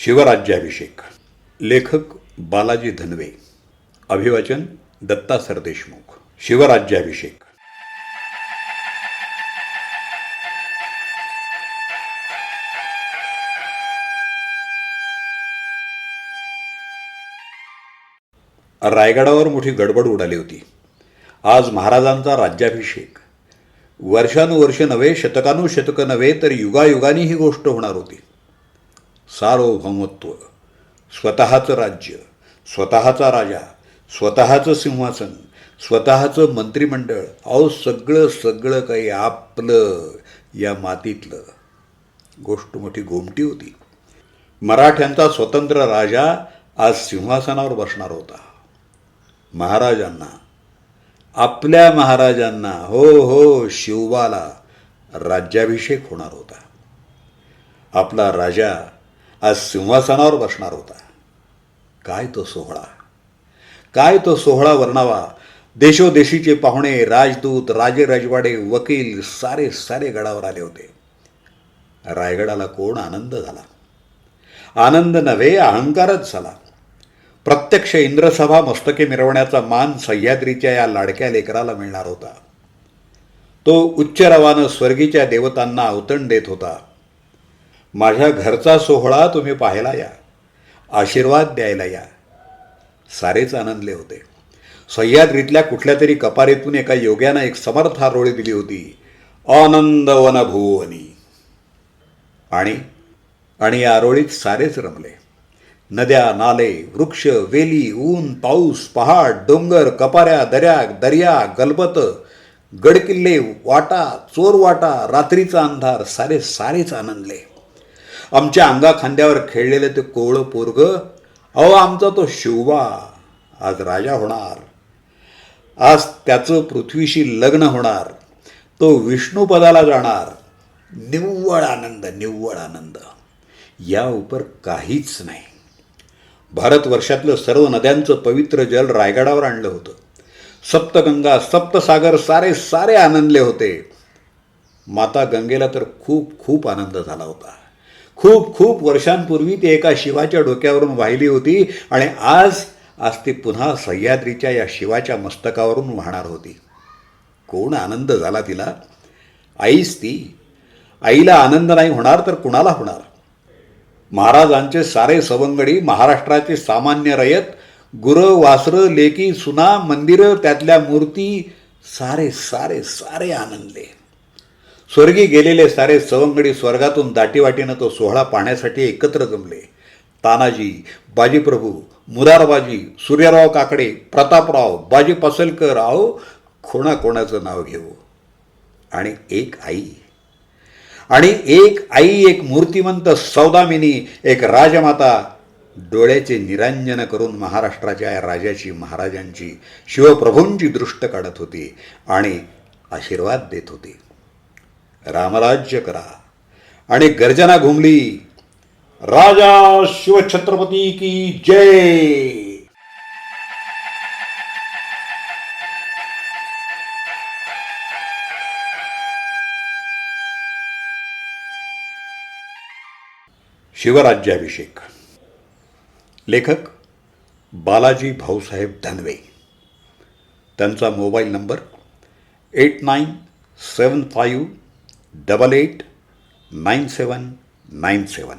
शिवराज्याभिषेक. लेखक बालाजी धनवे. अभिवाचन दत्ता सरदेशमुख. शिवराज्याभिषेक. रायगडावर मोठी गडबड उडाली होती. आज महाराजांचा राज्याभिषेक. वर्षानुवर्ष नव्हे शतकानुशतकं नव्हे तर युगायुगानी ही गोष्ट होणार होती. सार्वभौमत्व स्वतःचं राज्य स्वतःचा राजा स्वतःचं सिंहासन स्वतःचं मंत्रिमंडळ अहो सगळं सगळं काही आपलं या मातीतलं. गोष्ट मोठी गोमटी होती. मराठ्यांचा स्वतंत्र राजा आज सिंहासनावर बसणार होता. महाराजांना आपल्या महाराजांना हो हो शिवबाला राज्याभिषेक होणार होता. आपला राजा आज सिंहासनावर बसणार होता. काय तो सोहळा? काय तो सोहळा वर्णावा? देशोदेशीचे पाहुणे राजदूत राजे राजवाडे वकील सारे सारे गडावर आले होते. रायगडाला कोण आनंद झाला? आनंद नव्हे अहंकारच झाला. प्रत्यक्ष इंद्रसभा मस्तके मिरवण्याचा मान सह्याद्रीच्या या लाडक्या लेकराला मिळणार होता. तो उच्च रवानं स्वर्गीच्या देवतांना अवतण देत होता. माझ्या घरचा सोहळा तुम्ही पाहायला या. आशीर्वाद द्यायला या. सारेच आनंदले होते. सह्याद्रीतल्या कुठल्या तरी कपारीतून एका योग्यानं एक समर्थ आरोळी दिली होती. आनंद वनभुवनी आणि आणि या आरोळीत सारेच रमले. नद्या नाले वृक्ष वेली ऊन पाऊस पहाड डोंगर कपाऱ्या दऱ्या दर्या गलबत गडकिल्ले वाटा चोर वाटा रात्रीचा अंधार सारे सारेच आनंदले. आमच्या अंगा खांद्यावर खेळलेलं ते कोवळं पोरग अहो आमचा तो शिवबा आज राजा होणार. आज त्याचं पृथ्वीशी लग्न होणार. तो विष्णुपदाला जाणार. निव्वळ आनंद निव्वळ आनंद. या उपर काहीच नाही. भारतवर्षातलं सर्व नद्यांचं पवित्र जल रायगडावर आणलं होतं. सप्तगंगा सप्तसागर सारे सारे आनंदले होते. माता गंगेला तर खूप खूप आनंद झाला होता. खूप खूप वर्षांपूर्वी ती एका शिवाच्या डोक्यावरून वाहिली होती आणि आज आज ती पुन्हा सह्याद्रीच्या या शिवाच्या मस्तकावरून वाहणार होती. कोण आनंद झाला तिला? आईच ती. आईला आनंद नाही होणार तर कुणाला होणार? महाराजांचे सारे सवंगडी महाराष्ट्राचे सामान्य रयत गुरं वासरं लेकी सुना मंदिरं त्यातल्या मूर्ती सारे सारे सारे आनंदले. स्वर्गी गेलेले सारे सवंगडी स्वर्गातून दाटीवाटीनं तो सोहळा पाहण्यासाठी एकत्र जमले. तानाजी बाजीप्रभू मुरारबाजी सूर्यराव काकडे प्रतापराव बाजी पसलकर आहो कोणाकोणाचं नाव घेऊ. आणि एक आई. आणि एक आई एक मूर्तिमंत सौदामिनी एक राजमाता डोळ्याचे निरांजन करून महाराष्ट्राच्या या राजाची महाराजांची शिवप्रभूंची दृष्ट काढत होती आणि आशीर्वाद देत होती. रामराज्य करा. आणि गर्जना घुमली. राजा शिवछत्रपती की जय. शिवराज्याभिषेक. लेखक बालाजी भाऊसाहेब धनवे. त्यांचा mobile number eight nine seven five double eight nine seven nine seven.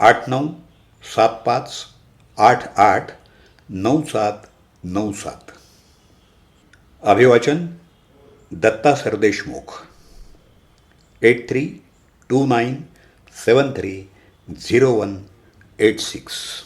आठ नऊ सात पाच आठ आठ नऊ सात नऊ सात. अभिवाचन Datta Sardeshmukh. Eight three two nine seven three zero one eight six.